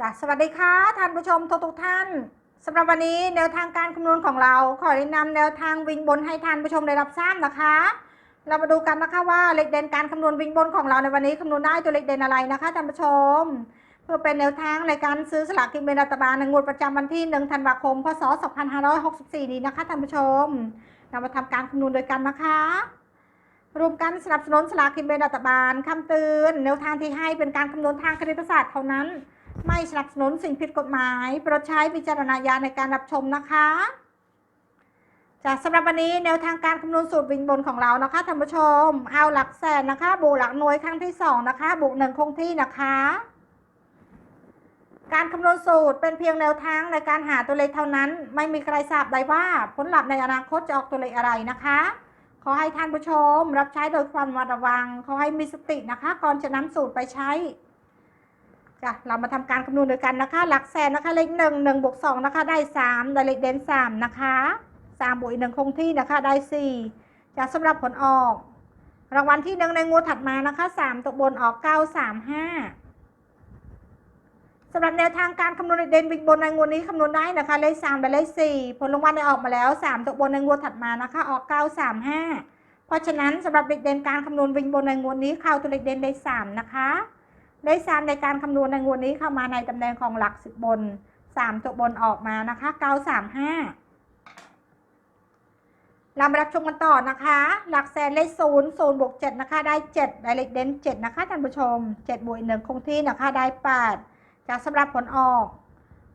จ้ะสวัสดีค่ะท่านผู้ชมทุกทุกท่านสำหรับวันนี้แนวทางการคำนวณของเราขอแนะนำแนวทางวิ่งบนให้ท่านผู้ชมได้รับทราบนะคะ เรามาดูกันนะคะว่าเลขเด่นการคำนวณวิ่งบนของเราในวันนี้คำนวณได้ตัวเลขเด่นอะไรนะคะท่านผู้ชม เพื่อเป็นแนวทางในการซื้อสลากกินแบ่งรัฐบาลในงวดประจำวันที่ 1 ธันวาคม พศ 2564 นี้นะคะท่านผู้ชมเรามาทำการคำนวณโดยกันนะคะรวมกันสนับสนุนสลากกินแบ่งรัฐบาลคำเตือนแนวทางที่ให้เป็นการคำนวณทางคณิตศาสตร์เท่านั้น ไม่สนับสนุนสิ่งผิดกฎหมาย โปรดใช้วิจารณญาณในการรับชมนะคะจากสำหรับวันนี้แนวทางการคำนวณสูตรวิ่งบนของเรานะคะท่านผู้ชม เอาหลักแสนนะคะ บวกหลักหน่วยครั้งที่สองนะคะ บวกหนึ่งคงที่นะคะ การคำนวณสูตรเป็นเพียงแนวทางในการหาตัวเลขเท่านั้น ไม่มีใครทราบได้ว่าผลลัพธ์ในอนาคตจะออกตัวเลขอะไรนะคะ ขอให้ท่านผู้ชม รับใช้โดยความระมัดระวัง ขอให้มีสตินะคะ ก่อนจะนำสูตรไปใช้ จ้ะเรามาทำการคำนวณด้วยกันนะคะ หลักแสนนะคะเลขหนึ่งหนึ่งบวกสองนะคะ ได้สามได้เลขเด่นสามนะคะสามบวกอีกหนึ่งคงที่นะคะ ได้สี่จะสำหรับผลออก รางวัลที่หนึ่งในงวดถัดมานะคะสามตกบนออกเก้าสามห้าสำหรับแนวทางการคำนวณเด่นวิกบนในงวดนี้คำนวณได้นะคะ เลขสามและเลขสี่ผลรางวัลได้ออกมาแล้วสามตกบนในงวดถัดมานะคะ ออกเก้าสามห้าเพราะฉะนั้นสำหรับเลขเด่นการคำนวณวิกบนในงวดนี้เข้าตัวเลขเด่นได้สามนะคะ ได้สามในการคำนวณในงวดนี้เข้ามาในตำแหน่งของหลักสิบบนสามตัวบนออกมานะคะเก้าสามห้าเรามารับชมกันต่อนะคะ หลักแสนเลขศูนย์ศูนย์บวกเจ็ดนะคะ ได้เจ็ดได้เลขเด่นเจ็ดนะคะท่านผู้ชมเจ็ดบวกอีกหนึ่งคงที่นะคะ ได้แปดจากสำหรับผลออก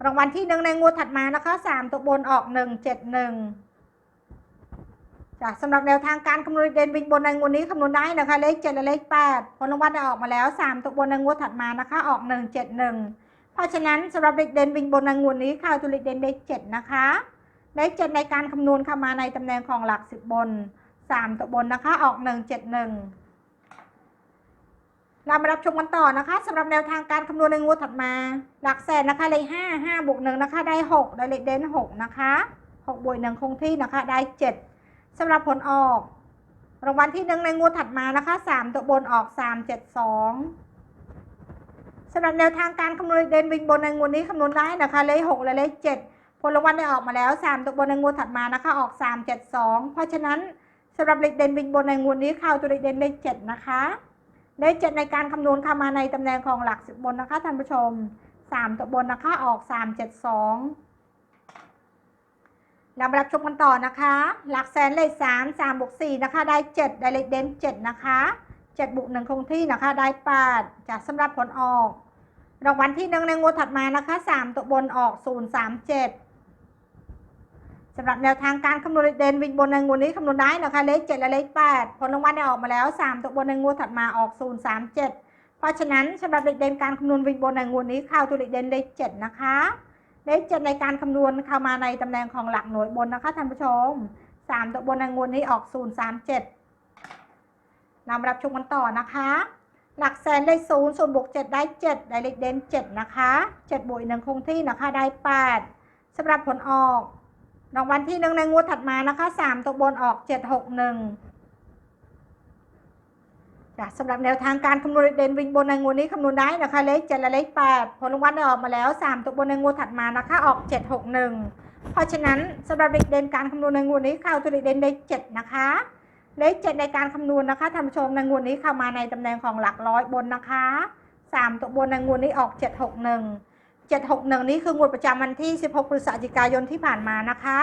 รางวัลที่หนึ่งในงวดถัดมานะคะสามตัวบนออกหนึ่งเจ็ดหนึ่ง จ้ะสำหรับแนวทางการคำนวณเด่นวิ่งบนในงวดนี้คำนวณได้นะคะ เลขเจ็ดและเลขแปดผลรางวัลได้ออกมาแล้วสามตัวบนในงวดถัดมานะคะ ออกหนึ่งเจ็ดหนึ่งเพราะฉะนั้นสำหรับเลขเด่นวิ่งบนในงวดนี้ข่าวตัวเลขเด่นเลขเจ็ดนะคะเลขเจ็ดในการคำนวณเข้ามาในตำแหน่งของหลักสิบบนสามตัวบนนะคะ ออกหนึ่งเจ็ดหนึ่งเรามารับชมกันต่อนะคะสำหรับแนวทางการคำนวณในงวดถัดมา หลักแสนนะคะเลขห้าห้าบวกหนึ่งนะคะ ได้หกได้เลขเด่นหกนะคะหกบวกหนึ่งคงที่นะคะ ได้เจ็ด สำหรับผลออก รางวัลที่หนึ่งในงวดถัดมานะคะสามตัวบนออกสามเจ็ดสองสำหรับแนวทางการคำนวณเด่นวิ่งบนในงวดนี้คำนวณได้นะคะ เลขหกและเลขเจ็ดผลรางวัลได้ออกมาแล้วสามตัวบนในงวดถัดมานะคะ ออกสามเจ็ดสองเพราะฉะนั้นสำหรับเลขเด่นวิ่งบนในงวดนี้เข้าตัวเลขเด่นเลขเจ็ดนะคะเลขเจ็ดในการคำนวณเข้ามาในตำแหน่งของหลักสิบบนนะคะท่านผู้ชมสามตัวบนนะคะออกสามเจ็ดสอง เรามารับชมกันต่อนะคะ หลักแสนเลขสามสามบวกสี่นะคะ ได้เจ็ดได้เลขเด่นเจ็ดนะคะเจ็ดบวกหนึ่งคงที่นะคะ ได้แปดจากสำหรับผลออก รางวัลที่หนึ่งในงวดถัดมานะคะสามตัวบนออกศูนย์สามเจ็ดสำหรับแนวทางการคำนวณเลขเด่นวิ่งบนในงวดนี้คำนวณได้นะคะ เลขเจ็ดและเลขแปดผลรางวัลได้ออกมาแล้วสามตัวบนในงวดถัดมาออกศูนย์สามเจ็ดเพราะฉะนั้นสำหรับเลขเด่นการคำนวณวิ่งบนในงวดนี้เข้าตัวเลขเด่นเลขเจ็ดนะคะ เลขเจ็ดในการคำนวณเข้ามาในตำแหน่งของหลักหน่วยบนนะคะท่านผู้ชมสามตัวบนในงวดนี้ออกศูนย์สามเจ็ดนำรับชมกันต่อนะคะ หลักแสนเลขศูนย์ศูนย์บวกเจ็ดได้เจ็ดได้เลขเด่นเจ็ดนะคะเจ็ดบวกอีกหนึ่งคงที่นะคะได้แปดสำหรับผลออกรางวัลที่หนึ่งในงวดถัดมานะคะสามตัวบนออกเจ็ดหกหนึ่ง จ้ะสำหรับแนวทางการคำนวณเด่นวิ่งบนในงวดนี้คำนวณได้นะคะ เลขเจ็ดและเลขแปดผลรางวัลได้ออกมาแล้วสามตัวบนในงวดถัดมานะคะ ออกเจ็ดหกหนึ่งเพราะฉะนั้นสำหรับเลขเด่นการคำนวณในงวดนี้เข้าตัวเลขเด่นเลขเจ็ดนะคะ เลขเจ็ดในการคำนวณนะคะท่านผู้ชมในงวดนี้เข้ามาในตำแหน่งของหลักร้อยบนนะคะสามตัวบนในงวดนี้ออกเจ็ดหกหนึ่งเจ็ดหกหนึ่งนี้คืองวดประจำวันที่สิบหกพฤศจิกายนที่ผ่านมานะคะ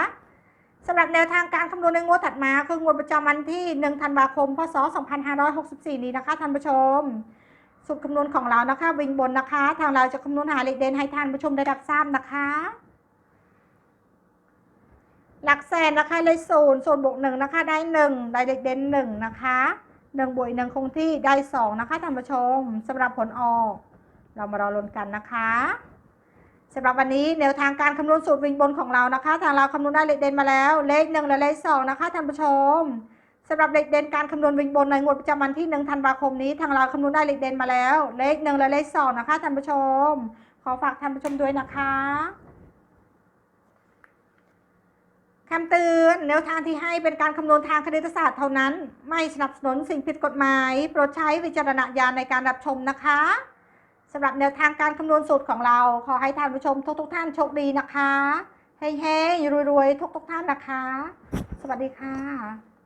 สำหรับแนวทางการคำนวณในงวดถัดมา คืองวดประจำวันที่หนึ่งธันวาคม พศสองพันห้าร้อยหกสิบสี่นี้นะคะท่านผู้ชม สูตรคำนวณของเรานะคะ วิ่งบนนะคะ ทางเราจะคำนวณหาเลขเด่นให้ท่านผู้ชมได้รับทราบนะคะ หลักแสนนะคะเลขศูนย์ศูนบวกหนึ่งนะคะ ได้หนึ่งได้เลขเด่นหนึ่งนะคะหนึ่งบวกอีกหนึ่งคงที่ได้สองนะคะท่านผู้ชมสำหรับผลออก เรามารอลุ้นกันนะคะ สำหรับวันนี้แนวทางการคำนวณสูตรวิ่งบนของเรานะคะ ทางเราคำนวณได้เลขเด่นมาแล้ว เลขหนึ่งและเลขสองนะคะท่านผู้ชมสำหรับเลขเด่นการคำนวณวิ่งบนในงวดประจำวันที่หนึ่งธันวาคมนี้ ทางเราคำนวณได้เลขเด่นมาแล้ว เลขหนึ่งและเลขสองนะคะท่านผู้ชม ขอฝากท่านผู้ชมด้วยนะคะคำเตือนแนวทางที่ให้เป็นการคำนวณทางคณิตศาสตร์เท่านั้น ไม่สนับสนุนสิ่งผิดกฎหมาย โปรดใช้วิจารณญาณในการรับชมนะคะำหรับแนวทางการคำนวณสูตรของเรา ขอให้ท่านผู้ชมทุกๆทท่านโชคดีนะคะเฮ้ยๆรวยๆทุกๆท่านนะคะ สวัสดีค่ะ